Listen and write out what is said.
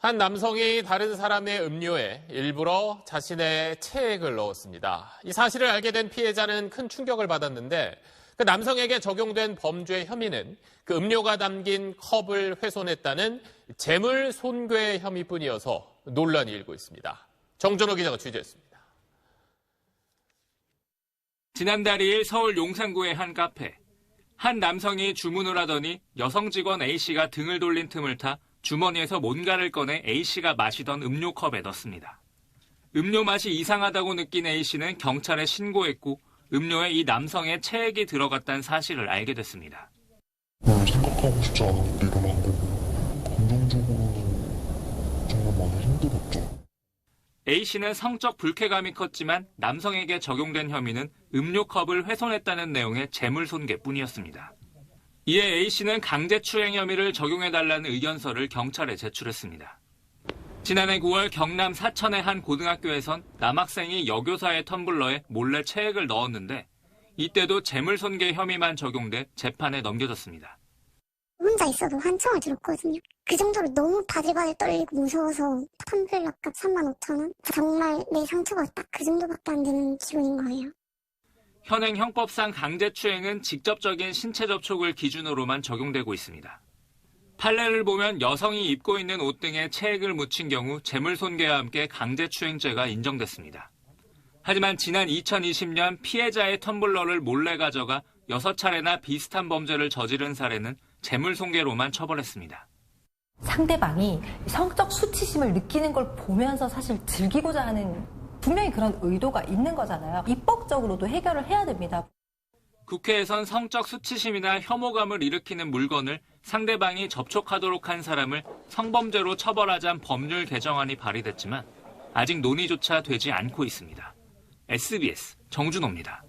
한 남성이 다른 사람의 음료에 일부러 자신의 체액을 넣었습니다. 이 사실을 알게 된 피해자는 큰 충격을 받았는데 그 남성에게 적용된 범죄 혐의는 그 음료가 담긴 컵을 훼손했다는 재물 손괴 혐의뿐이어서 논란이 일고 있습니다. 정준호 기자가 취재했습니다. 지난달 2일 서울 용산구의 한 카페. 한 남성이 주문을 하더니 여성 직원 A씨가 등을 돌린 틈을 타 주머니에서 뭔가를 꺼내 A씨가 마시던 음료컵에 넣습니다. 음료 맛이 이상하다고 느낀 A씨는 경찰에 신고했고 음료에 이 남성의 체액이 들어갔다는 사실을 알게 됐습니다. 생각하고 싶지 않았는데 일어난 거고 감정적으로는 정말 많이 힘들었죠. A씨는 성적 불쾌감이 컸지만 남성에게 적용된 혐의는 음료컵을 훼손했다는 내용의 재물 손괴뿐이었습니다. 이에 A씨는 강제추행 혐의를 적용해달라는 의견서를 경찰에 제출했습니다. 지난해 9월 경남 사천의 한 고등학교에선 남학생이 여교사의 텀블러에 몰래 체액을 넣었는데 이때도 재물손괴 혐의만 적용돼 재판에 넘겨졌습니다. 혼자 있어도 환청을 들었거든요. 그 정도로 너무 바들바들 떨리고 무서워서 텀블러 값 3만 5천 원? 정말 내 상처가 딱 그 정도밖에 안 되는 기분인 거예요. 현행 형법상 강제추행은 직접적인 신체 접촉을 기준으로만 적용되고 있습니다. 판례를 보면 여성이 입고 있는 옷 등에 체액을 묻힌 경우 재물손괴와 함께 강제추행죄가 인정됐습니다. 하지만 지난 2020년 피해자의 텀블러를 몰래 가져가 6차례나 비슷한 범죄를 저지른 사례는 재물손괴로만 처벌했습니다. 상대방이 성적 수치심을 느끼는 걸 보면서 사실 즐기고자 하는 분명히 그런 의도가 있는 거잖아요. 입법적으로도 해결을 해야 됩니다. 국회에선 성적 수치심이나 혐오감을 일으키는 물건을 상대방이 접촉하도록 한 사람을 성범죄로 처벌하자는 법률 개정안이 발의됐지만 아직 논의조차 되지 않고 있습니다. SBS 정준호입니다.